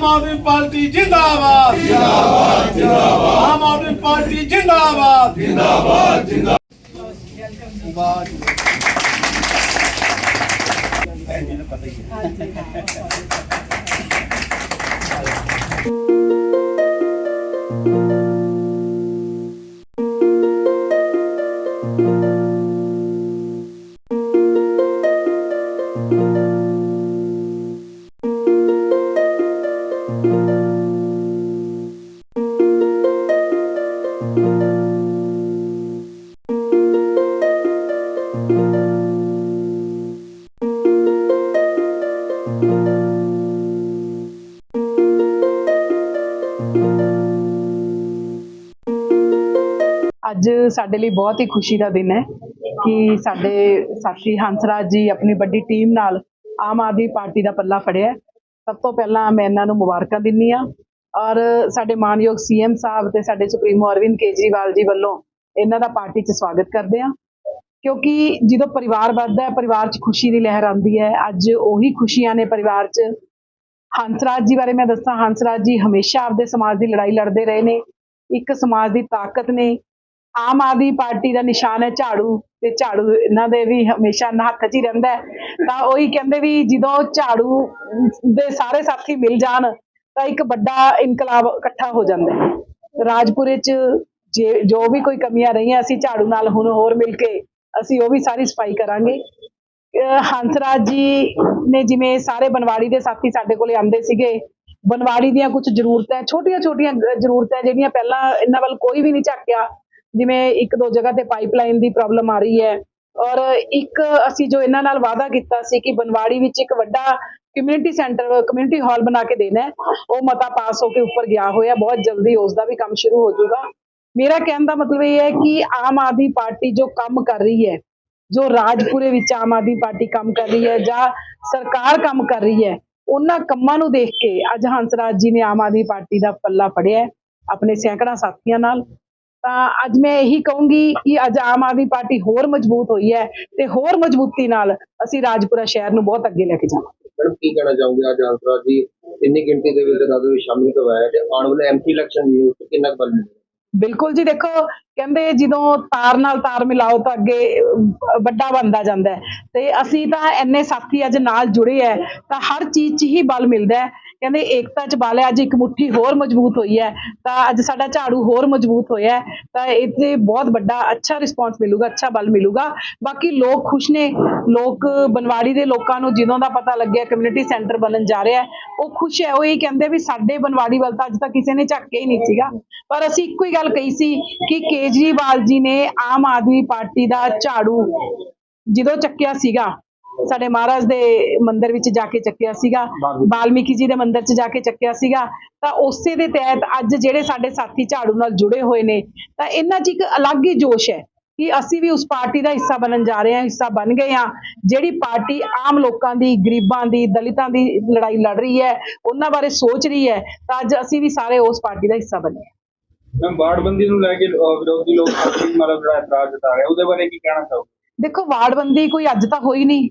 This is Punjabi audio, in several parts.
ਆਮ ਆਦਮੀ ਪਾਰਟੀ ਜਿੰਦਾਬਾਦ। ਜਿੰਦਾਬਾਦ ਜਿੰਦਾਬਾਦ ਆਮ ਆਦਮੀ ਪਾਰਟੀ ਜਿੰਦਾਬਾਦ। ਜਿੰਦਾਬਾਦ ਜਿੰਦਾਬਾਦ ਅੱਜ ਸਾਡੇ ਲਈ ਬਹੁਤ ਹੀ ਖੁਸ਼ੀ ਦਾ ਦਿਨ ਹੈ ਕਿ ਸਾਡੇ ਸਾਥੀ ਹੰਸਰਾਜ ਜੀ ਆਪਣੀ ਵੱਡੀ ਟੀਮ ਨਾਲ ਆਮ ਆਦਮੀ ਪਾਰਟੀ ਦਾ ਪੱਲਾ ਫੜਿਆ ਸਭ ਤੋਂ ਪਹਿਲਾਂ ਮੈਂ ਇਹਨਾਂ ਨੂੰ ਮੁਬਾਰਕਾਂ ਦਿੰਨੀ ਆ ਔਰ ਸਾਡੇ ਮਾਨਯੋਗ ਸੀਐਮ ਸਾਹਿਬ ਤੇ ਸਾਡੇ ਸੁਪਰੀਮੋ ਅਰਵਿੰਦ ਕੇਜਰੀਵਾਲ ਜੀ ਵੱਲੋਂ ਇਹਨਾਂ ਦਾ ਪਾਰਟੀ 'ਚ ਸਵਾਗਤ ਕਰਦੇ ਆ ਕਿਉਂਕਿ ਜਦੋਂ ਪਰਿਵਾਰ ਵੱਧਦਾ ਹੈ, ਪਰਿਵਾਰ 'ਚ ਖੁਸ਼ੀ ਦੀ ਲਹਿਰ ਆਉਂਦੀ ਹੈ। ਅੱਜ ਉਹੀ ਖੁਸ਼ੀਆਂ ਨੇ ਪਰਿਵਾਰ 'ਚ। ਹੰਸਰਾਜ ਜੀ ਬਾਰੇ ਮੈਂ ਦੱਸਾਂ, ਹੰਸਰਾਜ ਜੀ ਹਮੇਸ਼ਾ ਆਪਦੇ ਸਮਾਜ ਦੀ ਲੜਾਈ ਲੜਦੇ ਰਹੇ ਨੇ। ਇੱਕ ਸਮਾਜ ਦੀ ਤਾਕਤ ਨੇ। ਆਮ ਆਦਮੀ ਪਾਰਟੀ ਦਾ ਨਿਸ਼ਾਨ ਹੈ ਝਾੜੂ। ਤੇ ਝਾੜੂ ਇਹਨਾਂ ਦੇ ਵੀ ਹਮੇਸ਼ਾ ਹੱਥ 'ਚ ਹੀ ਰਹਿੰਦਾ ਤਾਂ ਉਹੀ ਕਹਿੰਦੇ ਵੀ ਜਦੋਂ ਝਾੜੂ ਦੇ ਸਾਰੇ ਸਾਥੀ ਮਿਲ ਜਾਣ, ਤਾਂ ਇੱਕ ਵੱਡਾ ਇਨਕਲਾਬ ਇਕੱਠਾ ਹੋ ਜਾਂਦਾ ਹੈ। ਰਾਜਪੁਰੇ 'ਚ ਜੇ ਜੋ ਵੀ ਕੋਈ ਕਮੀਆਂ ਰਹੀਆਂ, ਅਸੀਂ ਝਾੜੂ ਨਾਲ ਹੁਣ ਹੋਰ ਮਿਲ ਕੇ ਅਸੀਂ ਉਹ ਵੀ ਸਾਰੀ ਸਫ਼ਾਈ ਕਰਾਂਗੇ। ਅਹ ਹੰਸਰਾਜ ਜੀ ਨੇ ਜਿਵੇਂ ਸਾਰੇ ਬਨਵਾੜੀ ਦੇ ਸਾਥੀ ਸਾਡੇ ਕੋਲੇ ਆਂਦੇ ਸੀਗੇ, ਬਨਵਾੜੀ ਦੀਆਂ ਕੁਝ ਜ਼ਰੂਰਤਾਂ, ਛੋਟੀਆਂ-ਛੋਟੀਆਂ ਜ਼ਰੂਰਤਾਂ ਜਿਹੜੀਆਂ ਪਹਿਲਾਂ ਇਹਨਾਂ ਵੱਲ ਕੋਈ ਵੀ ਨਹੀਂ ਝਾਕਿਆ ਜਿਵੇਂ ਇੱਕ ਦੋ ਜਗ੍ਹਾ ਤੇ ਪਾਈਪਲਾਈਨ ਦੀ ਪ੍ਰੋਬਲਮ ਆ ਰਹੀ ਹੈ। ਔਰ ਇੱਕ ਅਸੀਂ ਜੋ ਇਹਨਾਂ ਨਾਲ ਵਾਅਦਾ ਕੀਤਾ ਸੀ ਕਿ ਬਨਵਾੜੀ ਵਿੱਚ ਇੱਕ ਵੱਡਾ ਕਮਿਊਨਿਟੀ ਸੈਂਟਰ ਕਮਿਊਨਿਟੀ ਹਾਲ ਬਣਾ ਕੇ ਦੇਣਾ ਉਹ ਮਤਾ ਪਾਸ ਹੋ ਕੇ ਉੱਪਰ ਗਿਆ ਹੋਇਆ, ਬਹੁਤ ਜਲਦੀ ਉਸ ਦਾ ਵੀ ਕੰਮ ਸ਼ੁਰੂ ਹੋ ਜਾਊਗਾ। ਮੇਰਾ ਕਹਿਣ ਦਾ ਮਤਲਬ ਇਹ ਹੈ ਕਿ ਆਮ ਆਦਮੀ ਪਾਰਟੀ ਜੋ ਕੰਮ ਕਰ ਰਹੀ ਹੈ, ਜੋ ਰਾਜਪੁਰੇ ਵਿੱਚ ਆਮ ਆਦਮੀ ਪਾਰਟੀ ਕੰਮ ਕਰ ਰਹੀ ਹੈ ਜਾਂ ਸਰਕਾਰ ਕੰਮ ਕਰ ਰਹੀ ਹੈ, ਉਹਨਾਂ ਕੰਮਾਂ ਨੂੰ ਦੇਖ ਕੇ ਅੱਜ ਹੰਸਰਾਜ ਜੀ ਨੇ ਆਮ ਆਦਮੀ ਪਾਰਟੀ ਦਾ ਪੱਲਾ ਫੜਿਆ ਆਪਣੇ ਸੈਂਕੜਾ ਸਾਥੀਆਂ ਨਾਲ। ਤਾਂ ਅੱਜ ਮੈਂ ਇਹੀ ਕਹੂੰਗੀ ਕਿ ਅੱਜ ਆਮ ਆਦਮੀ ਪਾਰਟੀ ਹੋਰ ਮਜ਼ਬੂਤ ਹੋਈ ਹੈ ਤੇ ਹੋਰ ਮਜ਼ਬੂਤੀ ਨਾਲ ਅਸੀਂ ਰਾਜਪੁਰਾ ਸ਼ਹਿਰ ਨੂੰ ਬਹੁਤ ਅੱਗੇ ਲੈ ਕੇ ਜਾਵਾਂਗੇ। ਮੈਡਮ ਕੀ ਕਹਿਣਾ ਚਾਹੋਗੇ ਅੱਜ ਜੀ? ਇੰਨੀ ਗਿਣਤੀ ਦੇ ਵਿੱਚ ਰਾਜੂ ਸ਼ਾਮਿਲ ਕਰਵਾਇਆ ਤੇ ਆਉਣ ਵਾਲੇ ਐਮਪੀ ਇਲੈਕਸ਼ਨ ਵੀ ਕਿੰਨਾ ਬਲ ਮਿਲੇਗਾ ਬਿਲਕੁਲ ਜੀ ਦੇਖੋ ਕਹਿੰਦੇ ਜਦੋਂ ਤਾਰ ਨਾਲ ਤਾਰ ਮਿਲਾਓ ਤਾਂ ਅੱਗੇ ਵੱਡਾ ਬਣਦਾ ਜਾਂਦਾ ਤੇ ਅਸੀਂ ਤਾਂ ਐਨੇ ਸਾਥੀ ਅੱਜ ਨਾਲ ਜੁੜੇ ਹੈ, ਤਾਂ ਹਰ ਚੀਜ਼ 'ਚ ਹੀ ਬਲ ਮਿਲਦਾ ਕਹਿੰਦੇ ਏਕਤਾ 'ਚ ਬਲ ਹੈ, ਅੱਜ ਇੱਕ ਮੁੱਠੀ ਹੋਰ ਮਜ਼ਬੂਤ ਹੋਈ ਹੈ। ਤਾਂ ਅੱਜ ਸਾਡਾ ਝਾੜੂ ਹੋਰ ਮਜ਼ਬੂਤ ਹੋਇਆ ਤਾਂ ਇੱਥੇ ਬਹੁਤ ਵੱਡਾ ਅੱਛਾ ਰਿਸਪਾਂਸ ਮਿਲੂਗਾ, ਅੱਛਾ ਬਲ ਮਿਲੂਗਾ। ਬਾਕੀ ਲੋਕ ਖੁਸ਼ ਨੇ। ਲੋਕ ਬਨਵਾੜੀ ਦੇ ਲੋਕਾਂ ਨੂੰ ਜਦੋਂ ਦਾ ਪਤਾ ਲੱਗਿਆ ਕਮਿਊਨਿਟੀ ਸੈਂਟਰ ਬਣਨ ਜਾ ਰਿਹਾ ਉਹ ਖੁਸ਼ ਹੈ। ਉਹ ਇਹ ਕਹਿੰਦੇ ਵੀ ਸਾਡੇ ਬਨਵਾੜੀ ਵੱਲ ਤਾਂ ਅੱਜ ਤੱਕ ਕਿਸੇ ਨੇ ਝੱਕਿਆ ਹੀ ਨਹੀਂ ਸੀਗਾ। ਪਰ ਅਸੀਂ ਇੱਕੋ ਹੀ ਗੱਲ ਕਹੀ ਸੀ ਕਿ ਕੇ ਕੇਜਰੀਵਾਲ ਜੀ ਨੇ ਆਮ ਆਦਮੀ ਪਾਰਟੀ ਦਾ ਝਾੜੂ ਜਦੋਂ ਚੱਕਿਆ ਸੀਗਾ ਸਾਡੇ ਮਹਾਰਾਜ ਦੇ ਮੰਦਿਰ ਵਿੱਚ ਜਾ ਕੇ ਚੱਕਿਆ ਸੀਗਾ ਵਾਲਮੀਕੀ ਜੀ ਦੇ ਮੰਦਿਰ 'ਚ ਜਾ ਕੇ ਚੱਕਿਆ ਸੀਗਾ ਤਾਂ ਉਸੇ ਦੇ ਤਹਿਤ ਅੱਜ ਜਿਹੜੇ ਸਾਡੇ ਸਾਥੀ ਝਾੜੂ ਨਾਲ ਜੁੜੇ ਹੋਏ ਨੇ ਤਾਂ ਇਹਨਾਂ 'ਚ ਇੱਕ ਅਲੱਗ ਹੀ ਜੋਸ਼ ਹੈ ਕਿ ਅਸੀਂ ਵੀ ਉਸ ਪਾਰਟੀ ਦਾ ਹਿੱਸਾ ਬਣਨ ਜਾ ਰਹੇ ਹਾਂ ਹਿੱਸਾ ਬਣ ਗਏ ਹਾਂ ਜਿਹੜੀ ਪਾਰਟੀ ਆਮ ਲੋਕਾਂ ਦੀ ਗਰੀਬਾਂ ਦੀ ਦਲਿਤਾਂ ਦੀ ਲੜਾਈ ਲੜ ਰਹੀ ਹੈ ਉਹਨਾਂ ਬਾਰੇ ਸੋਚ ਰਹੀ ਹੈ ਤਾਂ ਅੱਜ ਅਸੀਂ ਵੀ ਸਾਰੇ ਉਸ ਪਾਰਟੀ ਦਾ ਹਿੱਸਾ ਬਣੇ ਹਾਂ। ਮੈਂ ਵਾਰਡਬੰਦੀ ਨੂੰ ਲੈ ਕੇ ਅਹ, ਵਿਰੋਧੀ ਲੋਕ ਕਾਫੀ ਮਤਲਬ ਜਿਹੜਾ ਇਤਰਾਜ਼ ਜਤਾ ਰਹੇ ਉਹਦੇ ਬਾਰੇ ਕੀ ਕਹਿਣਾ ਚਾਹੋਗੇ? ਦੇਖੋ ਵਾਰਡਬੰਦੀ ਕੋਈ ਅੱਜ ਤਾਂ ਹੋਈ ਨਹੀਂ।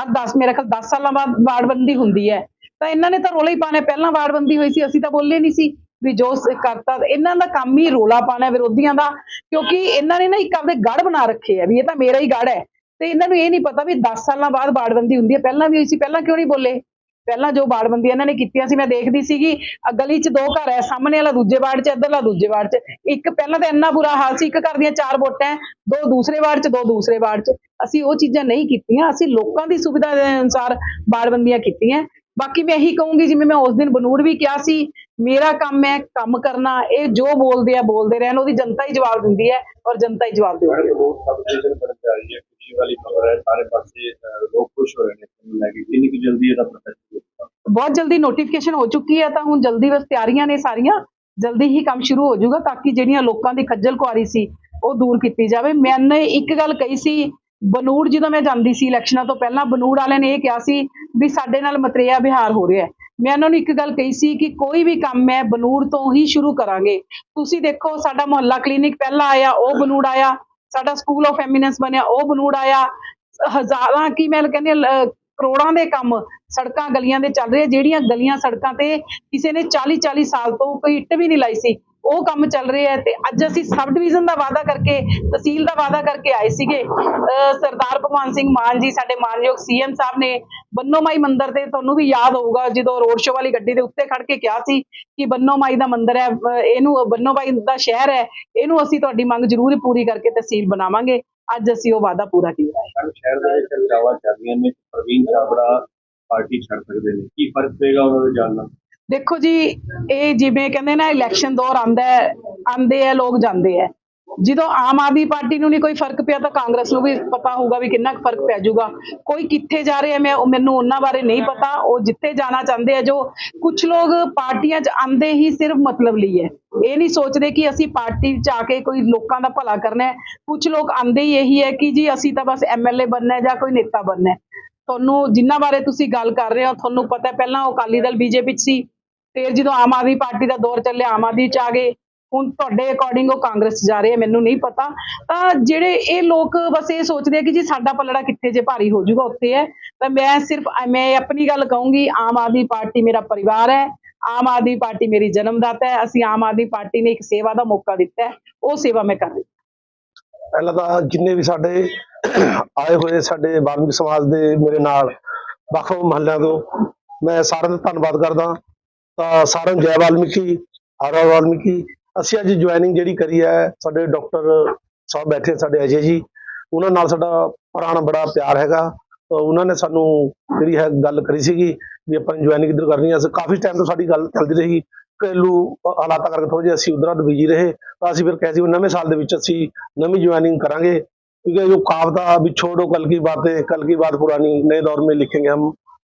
ਹਰ 10 ਮੇਰੇ ਖਿਆਲ 10 ਸਾਲਾਂ ਬਾਅਦ ਵਾਰਡਬੰਦੀ ਹੁੰਦੀ ਹੈ। ਤਾਂ ਇਹਨਾਂ ਨੇ ਤਾਂ ਰੋਲਾ ਹੀ ਪਾਣਾ ਪਹਿਲਾਂ ਵਾਰਡਬੰਦੀ ਹੋਈ ਸੀ ਅਸੀਂ ਤਾਂ ਬੋਲੇ ਨਹੀਂ ਸੀ ਵੀ ਜੋ ਸ- ਕਰਤਾ ਇਹਨਾਂ ਦਾ ਕੰਮ ਹੀ ਰੋਲਾ ਪਾਣਾ ਵਿਰੋਧੀਆਂ ਦਾ ਕਿਉਂਕਿ ਇਹਨਾਂ ਨੇ ਨਾ ਇੱਕ ਆਪਦੇ ਗੜ ਬਣਾ ਰੱਖੇ ਆ ਵੀ ਇਹ ਤਾਂ ਮੇਰਾ ਹੀ ਗੜ ਹੈ। ਤੇ ਇਹਨਾਂ ਨੂੰ ਇਹ ਨਹੀਂ ਪਤਾ ਵੀ 10 ਸਾਲਾਂ ਬਾਅਦ ਵਾਰਡਬੰਦੀ ਹੁੰਦੀ ਹੈ। ਪਹਿਲਾਂ ਵੀ ਹੋਈ ਸੀ ਪਹਿਲਾਂ ਕਿਉਂ ਨਹੀਂ ਬੋਲੇ? ਪਹਿਲਾਂ ਜੋ ਵਾਰਡਬੰਦੀ ਇਹਨਾਂ ਨੇ ਕੀਤੀਆਂ ਸੀ, ਮੈਂ ਦੇਖਦੀ ਸੀਗੀ ਗਲੀ 'ਚ ਦੋ ਘਰ ਹੈ, ਸਾਹਮਣੇ ਵਾਲਾ ਦੂਜੇ ਵਾਰਡ 'ਚ, ਇੱਧਰਲਾ ਦੂਜੇ ਵਾਰਡ 'ਚ। ਇੱਕ ਪਹਿਲਾਂ ਤਾਂ ਇੰਨਾ ਬੁਰਾ ਹਾਲ ਸੀ, ਇੱਕ ਘਰ ਦੀਆਂ ਚਾਰ ਵੋਟਾਂ ਦੋ ਦੂਸਰੇ ਵਾਰਡ 'ਚ, ਦੋ ਦੂਸਰੇ ਵਾਰਡ 'ਚ। ਅਸੀਂ ਉਹ ਚੀਜ਼ਾਂ ਨਹੀਂ ਕੀਤੀਆਂ, ਅਸੀਂ ਲੋਕਾਂ ਦੀ ਸੁਵਿਧਾ ਦੇ ਅਨੁਸਾਰ ਵਾਰਡਬੰਦੀਆਂ ਕੀਤੀਆਂ। ਬਾਕੀ ਮੈਂ ਇਹੀ ਕਹੂੰਗੀ, ਜਿਵੇਂ ਮੈਂ ਉਸ ਦਿਨ ਬਨੂੜ ਵੀ ਕਿਹਾ ਸੀ, ਮੇਰਾ ਕੰਮ ਹੈ ਕੰਮ ਕਰਨਾ, ਇਹ ਜੋ ਬੋਲਦੇ ਆ, ਬੋਲਦੇ ਰਹਿਣ, ਉਹਦੀ ਜਨਤਾ ਹੀ ਜਵਾਬ ਦਿੰਦੀ ਹੈ ਔਰ ਜਨਤਾ ਹੀ ਜਵਾਬ ਦੇਊਗੀ ਹੈ। ਵਾਲੀ ਖਬਰ ਹੈ, ਸਾਰੇ ਪਾਸੇ ਲੋਕ ਖੁਸ਼ ਹੋ ਰਹੇ ਨੇ ਲੈ ਕੇ, ਕਿੰਨੀ ਕੁ ਜਲਦੀ ਇਹਦਾ ਬਹੁਤ ਜਲਦੀ ਨੋਟੀਫਿਕੇਸ਼ਨ ਹੋ ਚੁੱਕੀ ਹੈ, ਤਾਂ ਹੁਣ ਜਲਦੀ ਬਸ ਤਿਆਰੀਆਂ ਨੇ ਸਾਰੀਆਂ, ਜਲਦੀ ਹੀ ਕੰਮ ਸ਼ੁਰੂ ਹੋ ਜਾਊਗਾ ਤਾਂ ਕਿ ਜਿਹੜੀਆਂ ਲੋਕਾਂ ਦੀ ਖੱਜਲ ਖੁਆਰੀ ਸੀ, ਉਹ ਦੂਰ ਕੀਤੀ ਜਾਵੇ। ਮੈਨੇ ਇੱਕ ਗੱਲ ਕਹੀ ਸੀ, ਬਨੂੜ ਜਦੋਂ ਮੈਂ ਜਾਂਦੀ ਸੀ ਇਲੈਕਸ਼ਨਾਂ ਤੋਂ ਪਹਿਲਾਂ, ਬਨੂੜ ਵਾਲਿਆਂ ਨੇ ਇਹ ਕਿਹਾ ਸੀ ਵੀ ਸਾਡੇ ਨਾਲ ਮਤਰੇਆ ਵਿਹਾਰ ਹੋ ਰਿਹਾ ਹੈ। ਮੈਂ ਉਹਨਾਂ ਨੂੰ ਇੱਕ ਗੱਲ ਕਹੀ ਸੀ ਕਿ ਕੋਈ ਵੀ ਕੰਮ ਹੈ ਬਨੂੜ ਤੋਂ ਹੀ ਸ਼ੁਰੂ ਕਰਾਂਗੇ। ਤੁਸੀਂ ਦੇਖੋ, ਸਾਡਾ ਮੁਹੱਲਾ ਕਲੀਨਿਕ ਪਹਿਲਾਂ ਆਇਆ, ਉਹ ਬਨੂੜ ਆਇਆ। ਸਾਡਾ ਸਕੂਲ ਆਫ ਐਮੀਨੈਂਸ ਬਣਿਆ, ਉਹ ਬਨੂੜ ਆਇਆ। ਹਜ਼ਾਰਾਂ ਕੀ ਮੈਂ ਕਹਿੰਦੀ ਕਰੋੜਾਂ ਦੇ ਕੰਮ ਸੜਕਾਂ ਗਲੀਆਂ ਦੇ ਚੱਲ ਰਹੇ ਜਿਹੜੀਆਂ ਗਲੀਆਂ ਸੜਕਾਂ ਤੇ ਕਿਸੇ ਨੇ 40 40 ਸਾਲ ਤੋਂ ਕੋਈ ਇੱਟ ਵੀ ਨਹੀਂ ਲਾਈ ਸੀ, ਉਹ ਕੰਮ ਚੱਲ ਰਿਹਾ ਆ ਤੇ ਅੱਜ ਅਸੀਂ ਸਬ ਡਿਵੀਜ਼ਨ ਦਾ ਵਾਅਦਾ ਕਰਕੇ, ਤਹਿਸੀਲ ਦਾ ਵਾਅਦਾ ਕਰਕੇ ਆਏ ਸੀਗੇ। ਅਹ ਸਰਦਾਰ ਭਗਵੰਤ ਸਿੰਘ ਮਾਨ ਜੀ, ਸਾਡੇ ਮਾਨਯੋਗ ਸੀਐਮ ਸਾਹਿਬ ਨੇ ਬੰਨੋ ਮਾਈ ਮੰਦਿਰ ਤੇ ਤੁਹਾਨੂੰ ਵੀ ਯਾਦ ਹੋਊਗਾ, ਜਦੋਂ ਰੋਡ ਸ਼ੋ ਵਾਲੀ ਗੱਡੀ ਦੇ ਉੱਤੇ ਖੜ ਕੇ ਕਿਹਾ ਸੀ ਕਿ ਬੰਨੋ ਮਾਈ ਦਾ ਮੰਦਿਰ ਹੈ ਇਹਨੂੰ, ਬੰਨੋ ਮਾਈ ਦਾ ਸ਼ਹਿਰ ਹੈ, ਇਹਨੂੰ ਅਸੀਂ ਤੁਹਾਡੀ ਮੰਗ ਜ਼ਰੂਰ ਪੂਰੀ ਕਰਕੇ ਤਹਿਸੀਲ ਬਣਾਵਾਂਗੇ। ਅੱਜ ਅਸੀਂ ਉਹ ਵਾਅਦਾ ਪੂਰਾ ਕੀਤਾ ਹੈ। ਸ਼ਹਿਰ ਦੇ ਵਿੱਚ ਚਰਚਾਵਾਂ ਚੱਲ ਰਹੀਆਂ ਨੇ ਪ੍ਰਵੀਨ ਛਾਬੜਾ ਪਾਰਟੀ ਛੱਡ ਸਕਦੇ ਨੇ। ਕੀ ਫ਼ਰਕ ਪਏਗਾ ਉਹਨਾਂ ਦੇ ਜਾਣ ਨਾਲ? ਦੇਖੋ ਜੀ ਇਹ ਜਿਵੇਂ ਕਹਿੰਦੇ ਨਾ ਇਲੈਕਸ਼ਨ ਦੌਰ ਆਂਦਾ ਹੈ ਆਂਦੇ ਆ ਲੋਕ ਜਾਂਦੇ ਆ ਜਦੋਂ ਆਮ ਆਦਮੀ ਪਾਰਟੀ ਨੂੰ ਨਹੀਂ ਕੋਈ ਫ਼ਰਕ ਪਿਆ ਤਾਂ ਕਾਂਗਰਸ ਨੂੰ ਵੀ ਪਤਾ ਹੋਊਗਾ ਵੀ ਕਿੰਨਾ ਕੁ ਫ਼ਰਕ ਪੈ ਜਾਊਗਾ। ਕੋਈ ਕਿੱਥੇ ਜਾ ਰਿਹਾ ਮੈਂ ਮੈਨੂੰ ਉਹਨਾਂ ਬਾਰੇ ਨਹੀਂ ਪਤਾ। ਉਹ ਜਿੱਥੇ ਜਾਣਾ ਚਾਹੁੰਦੇ ਆ ਜੋ ਕੁਝ ਲੋਕ ਪਾਰਟੀਆਂ 'ਚ ਆਂਦੇ ਹੀ ਸਿਰਫ ਮਤਲਬ ਲਈ ਹੈ। ਇਹ ਨਹੀਂ ਸੋਚਦੇ ਕਿ ਅਸੀਂ ਪਾਰਟੀ 'ਚ ਆ ਕੇ ਕੋਈ ਲੋਕਾਂ ਦਾ ਭਲਾ ਕਰਨਾ ਹੈ। ਕੁਝ ਲੋਕ ਆਂਦੇ ਹੀ ਇਹੀ ਹੈ ਕਿ ਜੀ ਅਸੀਂ ਤਾਂ ਬਸ ਐਮਐਲਏ ਬਣਨਾ ਹੈ ਜਾਂ ਕੋਈ ਨੇਤਾ ਬਣਨਾ ਹੈ। ਤੁਹਾਨੂੰ ਜਿਨ੍ਹਾਂ ਬਾਰੇ ਤੁਸੀਂ ਗੱਲ ਕਰ ਰਹੇ ਹੋ, ਤੁਹਾਨੂੰ ਪਤਾ ਪਹਿਲਾਂ ਉਹ ਅਕਾਲੀ ਦਲ ਬੀਜੇਪੀ 'ਚ ਸੀ। ਫਿਰ ਜਦੋਂ ਆਮ ਆਦਮੀ ਪਾਰਟੀ ਦਾ ਦੌਰ ਚੱਲਿਆ, ਆਮ ਆਦਮੀ 'ਚ ਆ ਗਏ। ਹੁਣ ਤੁਹਾਡੇ ਅਕੋਰਡਿੰਗ ਉਹ ਕਾਂਗਰਸ ਜਾ ਰਹੇ ਆ, ਮੈਨੂੰ ਨਹੀਂ ਪਤਾ। ਤਾਂ ਜਿਹੜੇ ਇਹ ਲੋਕ ਬਸ ਇਹ ਸੋਚਦੇ ਆ ਕਿ ਜੀ ਸਾਡਾ ਪੱਲੜਾ ਕਿੱਥੇ ਜੇ ਭਾਰੀ ਹੋ ਜਾਊਗਾ, ਉੱਥੇ ਹੈ। ਤਾਂ ਮੈਂ ਸਿਰਫ ਮੈਂ ਆਪਣੀ ਗੱਲ ਕਹੂੰਗੀ, ਆਮ ਆਦਮੀ ਪਾਰਟੀ ਮੇਰਾ ਪਰਿਵਾਰ ਹੈ। ਆਮ ਆਦਮੀ ਪਾਰਟੀ ਮੇਰੀ ਜਨਮਦਾਤਾ ਹੈ। ਅਸੀਂ ਆਮ ਆਦਮੀ ਪਾਰਟੀ ਨੇ ਇੱਕ ਸੇਵਾ ਦਾ ਮੌਕਾ ਦਿੱਤਾ ਹੈ। ਉਹ ਸੇਵਾ ਮੈਂ ਕਰ ਰਹੀ ਪਹਿਲਾਂ ਤਾਂ ਜਿੰਨੇ ਵੀ ਸਾਡੇ ਆਏ ਹੋਏ, ਸਾਡੇ ਬਾਲਮਿਕ ਸਮਾਜ ਦੇ ਮੇਰੇ ਨਾਲ ਵੱਖ ਵੱਖ ਮਹੱਲਿਆਂ ਤੋਂ, ਮੈਂ ਸਾਰਿਆਂ ਦਾ ਧੰਨਵਾਦ ਕਰਦਾ। ਤਾਂ ਸਾਰਿਆਂ ਨੂੰ ਜੈ ਵਾਲਮੀਕੀ ਹਰ ਵਾਲਮੀਕੀ ਅਸੀਂ ਅੱਜ ਜੁਆਇਨਿੰਗ ਜਿਹੜੀ ਕਰੀ ਹੈ ਸਾਡੇ ਡਾਕਟਰ ਸਾਹਿਬ ਬੈਠੇ ਸਾਡੇ ਅਜੇ ਜੀ ਉਹਨਾਂ ਨਾਲ ਸਾਡਾ ਪੁਰਾਣਾ ਬੜਾ ਪਿਆਰ ਹੈਗਾ ਤਾਂ ਉਹਨਾਂ ਨੇ ਸਾਨੂੰ ਜਿਹੜੀ ਹੈ ਗੱਲ ਕਰੀ ਸੀਗੀ ਵੀ ਆਪਾਂ ਜੁਆਇਨਿੰਗ ਕਿੱਧਰ ਕਰਨੀ ਹੈ ਅਸੀਂ ਕਾਫੀ ਟਾਈਮ ਤੋਂ ਸਾਡੀ ਗੱਲ ਚੱਲਦੀ ਰਹੀ ਘਰੇਲੂ ਹਾਲਾਤਾਂ ਕਰਕੇ ਥੋੜ੍ਹੇ ਜਿਹੇ ਅਸੀਂ ਉਧਰ ਬਿਜੀ ਰਹੇ ਤਾਂ ਅਸੀਂ ਫਿਰ ਕਹੇ ਸੀ ਵੀ ਨਵੇਂ ਸਾਲ ਦੇ ਵਿੱਚ ਅਸੀਂ नवी ज्वाइनिंग करेंगे क्योंकि जो कहावत अभी छोड़ो कल की बातें कल की बात पुरानी नए दौर में लिखेंगे हम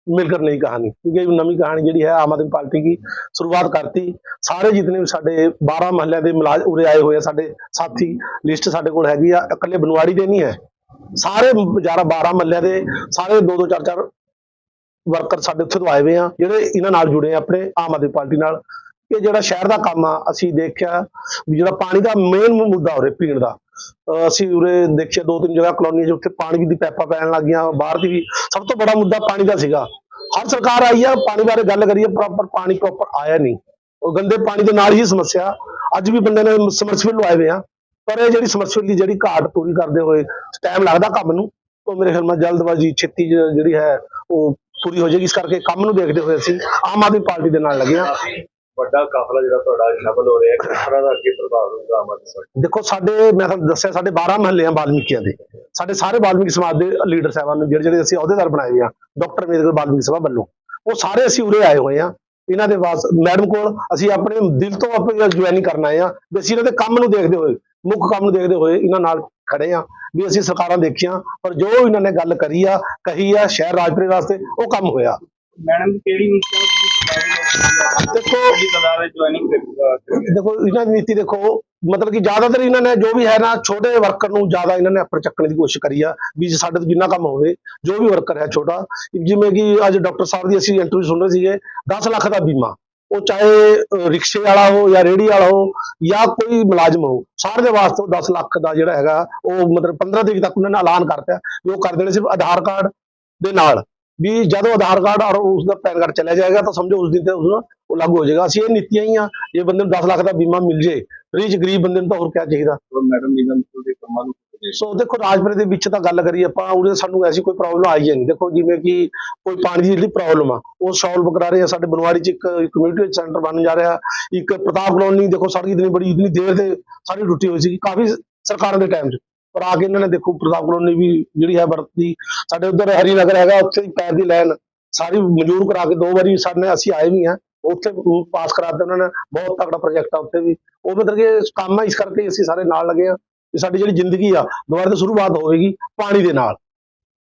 मिलकर नई कहानी क्योंकि ये नवी कहानी ਜਿਹੜੀ ਹੈ ਆਮ ਆਦਮੀ ਪਾਰਟੀ ਦੀ ਸ਼ੁਰੂਆਤ ਕਰਤੀ ਸਾਰੇ ਜਿਤਨੇ ਵੀ ਸਾਡੇ 12 ਮਹੱਲਿਆਂ ਦੇ ਮੁਲਾਜ਼ ਉਰੇ ਆਏ ਹੋਏ ਆ ਸਾਡੇ ਸਾਥੀ ਲਿਸਟ ਸਾਡੇ ਕੋਲ ਹੈਗੀ ਆ ਇਕੱਲੇ ਬਨਵਾੜੀ ਦੇ ਨਹੀਂ ਹੈ ਸਾਰੇ ਬਾਜ਼ਾਰ 12 ਮਹੱਲਿਆਂ ਦੇ ਸਾਰੇ ਦੋ ਦੋ ਚਾਰ ਚਾਰ ਵਰਕਰ ਸਾਡੇ ਉੱਥੇ ਤੋਂ ਆਏ ਹੋਏ ਆ ਜਿਹੜੇ ਇਹਨਾਂ ਨਾਲ ਜੁੜੇ ਆ ਆਪਣੇ ਆਮ ਆਦਮੀ ਪਾਰਟੀ ਨਾਲ ਇਹ ਜਿਹੜਾ ਸ਼ਹਿਰ ਦਾ ਕੰਮ ਆ ਅਸੀਂ ਦੇਖਿਆ ਵੀ ਜਿਹੜਾ ਪਾਣੀ ਦਾ ਮੇਨ ਮੁੱਦਾ ਉਰੇ ਪੀਣ ਦਾ ਅਹ ਅਸੀਂ ਉਰੇ ਦੇਖਿਆ ਦੋ ਤਿੰਨ ਜਗ੍ਹਾ ਕਲੋਨੀ 'ਚ ਉੱਥੇ ਪਾਣੀ ਦੀ ਪੈਪਾਂ ਪੈਣ ਲੱਗ ਗਈਆਂ, ਬਾਹਰ ਦੀ ਵੀ ਸਭ ਤੋਂ ਬੜਾ ਮੁੱਦਾ ਪਾਣੀ ਦਾ ਸੀਗਾ। ਹਰ ਸਰਕਾਰ ਆਈ ਆ, ਪਾਣੀ ਬਾਰੇ ਗੱਲ ਕਰੀਏ ਪ੍ਰੋਪਰ ਪਾਣੀ ਪ੍ਰੋਪਰ ਆਇਆ ਨਹੀਂ। ਉਹ ਗੰਦੇ ਪਾਣੀ ਦੇ ਨਾਲ ਹੀ ਸਮੱਸਿਆ, ਅੱਜ ਵੀ ਬੰਦੇ ਨੇ ਸਮਰਸੀਬਲ ਲਵਾਏ ਹੋਏ ਆ, ਪਰ ਇਹ ਜਿਹੜੀ ਸਮਰਸੀਬਲ ਦੀ ਜਿਹੜੀ ਘਾਟ ਪੂਰੀ ਕਰਦੇ ਹੋਏ ਟਾਈਮ ਲੱਗਦਾ ਕੰਮ ਨੂੰ, ਤਾਂ ਮੇਰੇ ਖਿਆਲ ਨਾਲ ਜਲਦਬਾਜ਼ੀ, ਛੇਤੀ ਜਿਹੜੀ ਹੈ, ਉਹ ਪੂਰੀ ਹੋ ਜਾਏਗੀ। ਇਸ ਕਰਕੇ ਕੰਮ ਨੂੰ ਦੇਖਦੇ ਹੋਏ ਅਸੀਂ ਆਮ ਆਦਮੀ ਪਾਰਟੀ ਦੇ ਨਾਲ ਲੱਗੇ ਆ। ਵੱਡਾ ਕਾਫਲਾ ਜਿਹੜਾ ਤੁਹਾਡਾ ਸ਼ਾਮਲ ਹੋ ਰਿਹਾ ਹੈ ਕਿਸ ਤਰ੍ਹਾਂ ਦਾ ਅੱਗੇ ਪ੍ਰਭਾਵ ਹੋਊਗਾ ਆਮ ਆਦਮੀ ਪਾਰਟੀ? ਦੇਖੋ ਸਾਡੇ ਮੈਂ ਤੁਹਾਨੂੰ ਦੱਸਿਆ ਸਾਡੇ 12 ਮਹੱਲੇ ਆ ਵਾਲਮੀਕੀਆਂ ਦੇ। ਸਾਡੇ ਸਾਰੇ ਵਾਲਮੀਕੀ ਸਮਾਜ ਦੇ ਲੀਡਰ ਸਾਹਿਬਾਨ ਨੂੰ ਜਿਹੜੇ ਜਿਹੜੇ ਅਸੀਂ ਅਹੁਦੇਦਾਰ ਬਣਾਏ ਹੋਏ ਆ ਡਾਕਟਰ ਅੰਬੇਦਕਰ ਵਾਲਮੀਕੀ ਸਭਾ ਵੱਲੋਂ। ਉਹ ਸਾਰੇ ਅਸੀਂ ਉਰੇ ਆਏ ਹੋਏ ਆ। ਇਹਨਾਂ ਦੇ ਵਾਸ ਮੈਡਮ ਕੋਲ ਅਸੀਂ ਆਪਣੇ ਦਿਲ ਤੋਂ ਆਪਣੀ ਜੁਆਇਨਿੰਗ ਕਰਨ ਆਏ ਆ ਵੀ ਅਸੀਂ ਇਹਨਾਂ ਦੇ ਕੰਮ ਨੂੰ ਦੇਖਦੇ ਹੋਏ ਮੁੱਖ ਕੰਮ ਨੂੰ ਦੇਖਦੇ ਹੋਏ ਇਹਨਾਂ ਨਾਲ ਖੜੇ ਆ ਵੀ ਅਸੀਂ ਸਰਕਾਰਾਂ ਦੇਖੀਆਂ ਪਰ ਜੋ ਇਹਨਾਂ ਨੇ ਗੱਲ ਕਰੀ ਆ ਕਹੀ ਆ ਸ਼ਹਿਰ ਰਾਜਪੁਰੇ ਵਾਸਤੇ ਉਹ ਕੰਮ ਹੋਇਆ। ਮੈਡਮ ਕਿਹੜੀ ਨੀਤੀ ਦੇਖੋ ਦੀ ਤਾਦਾਦ ਵਿੱਚ ਜੁਆਇਨਿੰਗ ਦੇਖੋ ਇਹਨਾਂ ਦੀ ਨੀਤੀ ਦੇਖੋ ਮਤਲਬ ਕਿ ਜ਼ਿਆਦਾਤਰ ਇਹਨਾਂ ਨੇ ਜੋ ਵੀ ਹੈ ਨਾ ਛੋਟੇ ਵਰਕਰ ਨੂੰ ਜ਼ਿਆਦਾ ਇਹਨਾਂ ਨੇ ਉੱਪਰ ਚੱਕਣ ਦੀ ਕੋਸ਼ਿਸ਼ ਕਰੀ ਆ ਵੀ ਜੇ ਸਾਡੇ ਤੋਂ ਜਿੰਨਾ ਕੰਮ ਹੋਵੇ ਜੋ ਵੀ ਵਰਕਰ ਹੈ ਛੋਟਾ ਜਿਵੇਂ ਕਿ ਅੱਜ ਡਾਕਟਰ ਸਾਹਿਬ ਦੀ ਅਸੀਂ ਇੰਟਰਵਿਊ ਸੁਣ ਰਹੇ ਸੀਗੇ 10 ਲੱਖ ਦਾ ਬੀਮਾ ਉਹ ਚਾਹੇ ਰਿਕਸ਼ੇ ਵਾਲਾ ਹੋ ਜਾਂ ਰੇੜੀ ਵਾਲਾ ਹੋ ਜਾਂ ਕੋਈ ਮੁਲਾਜ਼ਮ ਹੋ ਸਾਰੇ ਦੇ ਵਾਸਤੇ ਉਹ 10 ਲੱਖ ਦਾ ਜਿਹੜਾ ਹੈਗਾ ਉਹ ਮਤਲਬ 15 ਤਰੀਕ ਤੱਕ ਉਹਨਾਂ ਨੇ ਐਲਾਨ ਕਰਤਾ ਵੀ ਉਹ ਕਰ ਦੇਣੇ ਸਿਰਫ ਆਧਾਰ ਕਾਰਡ ਦੇ ਨਾਲ। ਵੀ ਜਦੋਂ ਆਧਾਰ ਕਾਰਡ ਔਰ ਉਸ ਦਾ ਪੈਨ ਕਾਰਡ ਚਲਾ ਜਾਏਗਾ ਤਾਂ ਸਮਝੋ ਉਸ ਦਿਨ ਤੇ ਉਸ ਉਹ ਲਾਗੂ ਹੋ ਜਾਏਗਾ। ਅਸੀਂ ਇਹ ਨੀਤੀਆਂ ਹੀ ਆ ਜੇ ਬੰਦੇ ਨੂੰ 10 ਲੱਖ ਦਾ ਬੀਮਾ ਮਿਲ ਜੇ ਫ੍ਰੀ ਚ ਗਰੀਬ ਬੰਦੇ ਨੂੰ ਤਾਂ ਹੋਰ ਕਿਆ ਚਾਹੀਦਾ? ਮੈਡਮ ਨਿਗਮ ਦੇ ਕੰਮਾਂ ਨੂੰ ਸੋ ਦੇਖੋ ਰਾਜਪੁਰੇ ਦੇ ਵਿੱਚ ਤਾਂ ਗੱਲ ਕਰੀਏ ਆਪਾਂ ਉਹਦੇ ਸਾਨੂੰ ਐਸੀ ਕੋਈ ਪ੍ਰੋਬਲਮ ਆਈ ਨਹੀਂ। ਦੇਖੋ ਜਿਵੇਂ ਕਿ ਕੋਈ ਪਾਣੀ ਦੀ ਜਿਹੜੀ ਪ੍ਰੋਬਲਮ ਆ ਉਹ ਸੋਲਵ ਕਰਾ ਰਹੇ ਆ। ਸਾਡੇ ਬਨਵਾੜੀ ਚ ਇੱਕ ਕਮਿਊਨਿਟੀ ਸੈਂਟਰ ਬਣ ਜਾ ਰਿਹਾ। ਇੱਕ ਪ੍ਰਤਾਪ ਕਲੋਨੀ ਦੇਖੋ ਸੜਕ ਇਤਨੀ ਬੜੀ ਇਤਨੀ ਦੇਰ ਤੇ ਸਾਰੀ ਟੁੱਟੀ ਹੋਈ ਸੀ ਕਾਫੀ ਸਰਕਾਰਾਂ ਦੇ ਟਾਈਮ 'ਚ। ਪਰ ਆ ਕੇ ਇਹਨਾਂ ਨੇ ਦੇਖੋ ਪ੍ਰਤਾਪ ਕਲੋਨੀ ਵੀ ਜਿਹੜੀ ਹੈ ਵਰਤੀ ਸਾਡੇ ਉਧਰ ਹਰੀਨਗਰ ਹੈਗਾ, ਉੱਥੇ ਪੈਰ ਦੀ ਲਾਈਨ ਸਾਰੀ ਮਨਜ਼ੂਰ ਕਰਾ ਕੇ ਦੋ ਵਾਰੀ ਸਾਡੇ ਅਸੀਂ ਆਏ ਵੀ ਆ ਉੱਥੇ ਪਾਸ ਕਰਾ ਦਿੱਤਾ ਉਹਨਾਂ ਨੇ, ਬਹੁਤ ਤਕੜਾ ਪ੍ਰੋਜੈਕਟ ਆ ਉੱਥੇ ਵੀ। ਉਹ ਮਤਲਬ ਕਿ ਕੰਮ ਆ, ਇਸ ਕਰਕੇ ਅਸੀਂ ਸਾਰੇ ਨਾਲ ਲੱਗੇ ਆ ਕਿ ਸਾਡੀ ਜਿਹੜੀ ਜ਼ਿੰਦਗੀ ਆ, ਦੁਬਾਰਾ ਤੋਂ ਸ਼ੁਰੂਆਤ ਹੋਵੇਗੀ ਪਾਣੀ ਦੇ ਨਾਲ।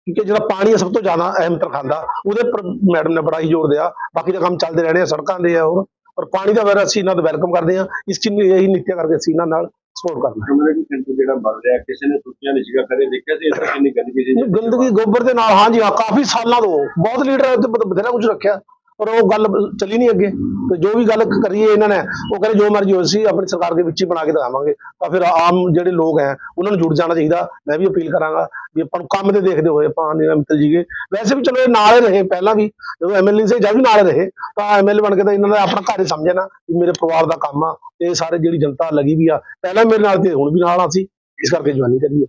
ਕਿਉਂਕਿ ਜਿਹੜਾ ਪਾਣੀ ਆ ਸਭ ਤੋਂ ਜ਼ਿਆਦਾ ਅਹਿਮੀਅਤ ਰਖਾਉਂਦਾ ਉਹਦੇ ਪਰ ਮੈਡਮ ਨੇ ਬੜਾ ਹੀ ਜ਼ੋਰ ਦਿਆ, ਬਾਕੀ ਤਾਂ ਕੰਮ ਚੱਲਦੇ ਰਹਿਣੇ ਆ, ਸੜਕਾਂ ਦੇ ਆ ਹੋਰ। ਪਰ ਪਾਣੀ ਦਾ ਫਿਰ ਅਸੀਂ ਇਹਨਾਂ ਦਾ ਵੈਲਕਮ ਕਰਦੇ ਆ ਇਸ ਚੀਜ਼ ਨੂੰ ਇਹੀ ਨੀਤੀਆਂ ਕਰਕੇ ਅਸੀਂ ਇਹਨਾਂ ਨਾਲ ਸਪੋਰਟ ਕਰਨਾ। ਸੈਂਟਰ ਜਿਹੜਾ ਬਣ ਰਿਹਾ ਕਿਸੇ ਨੇ ਸੋਚਿਆ ਨਹੀਂ ਸੀਗਾ ਕਦੇ ਦੇਖਿਆ ਸੀ ਇੱਥੇ ਕਿੰਨੀ ਗੰਦਗੀ ਸੀ ਗੰਦਗੀ ਗੋਬਰ ਦੇ ਨਾਲ ਹਾਂਜੀ ਹਾਂ ਕਾਫੀ ਸਾਲਾਂ ਤੋਂ ਬਹੁਤ ਲੀਡਰ ਬਥੇਰਾ ਕੁਝ ਰੱਖਿਆ। ਪਰ ਉਹ ਗੱਲ ਚੱਲੀ ਨਹੀਂ ਅੱਗੇ। ਤੇ ਜੋ ਵੀ ਗੱਲ ਕਰੀਏ ਇਹਨਾਂ ਨੇ, ਉਹ ਕਹਿੰਦੇ ਜੋ ਮਰਜ਼ੀ ਹੋਏ ਸੀ ਆਪਣੀ ਸਰਕਾਰ ਦੇ ਵਿੱਚ ਹੀ ਬਣਾ ਕੇ ਦਿਖਾਵਾਂਗੇ। ਤਾਂ ਫਿਰ ਆਮ ਜਿਹੜੇ ਲੋਕ ਹੈ, ਉਹਨਾਂ ਨੂੰ ਜੁੜ ਜਾਣਾ ਚਾਹੀਦਾ। ਮੈਂ ਵੀ ਅਪੀਲ ਕਰਾਂਗਾ ਵੀ ਆਪਾਂ ਨੂੰ ਕੰਮ ਤੇ ਦੇਖਦੇ ਹੋਏ, ਆਪਾਂ ਨੀਨਾ ਮਿੱਤਲ ਜੀਗੇ ਵੈਸੇ ਵੀ ਚਲੋ ਇਹ ਨਾਲ ਹੀ ਰਹੇ, ਪਹਿਲਾਂ ਵੀ। ਜਦੋਂ ਐਮਐਲਏ ਸੀ ਜਦ ਵੀ ਨਾਲ ਰਹੇ, ਤਾਂ ਐਮਐਲਏ ਬਣ ਕੇ ਤਾਂ ਇਹਨਾਂ ਨੇ ਆਪਣਾ ਘਰ ਹੀ ਸਮਝਣਾ ਵੀ ਮੇਰੇ ਪਰਿਵਾਰ ਦਾ ਕੰਮ ਆ, ਤੇ ਸਾਰੇ ਜਿਹੜੀ ਜਨਤਾ ਲੱਗੀ ਵੀ ਆ, ਪਹਿਲਾਂ ਮੇਰੇ ਨਾਲ ਤੇ ਹੁਣ ਵੀ ਨਾਲ ਆ ਸੀ ਇਸ ਕਰਕੇ ਜਵਾਨੀ ਕਰੀਏ।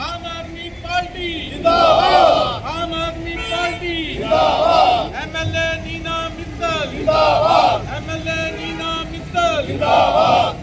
ਆਮ ਆਦਮੀ ਪਾਰਟੀ ਜਿੰਦਾਬਾਦ। ਆਮ ਆਦਮੀ ਪਾਰਟੀ ਜਿੰਦਾਬਾਦ। ਜਿੰਦਾਬਾਦ। ਐਮਐਲਏ ਨੀਨਾ ਮਿੱਤਲ। ਜਿੰਦਾਬਾਦ।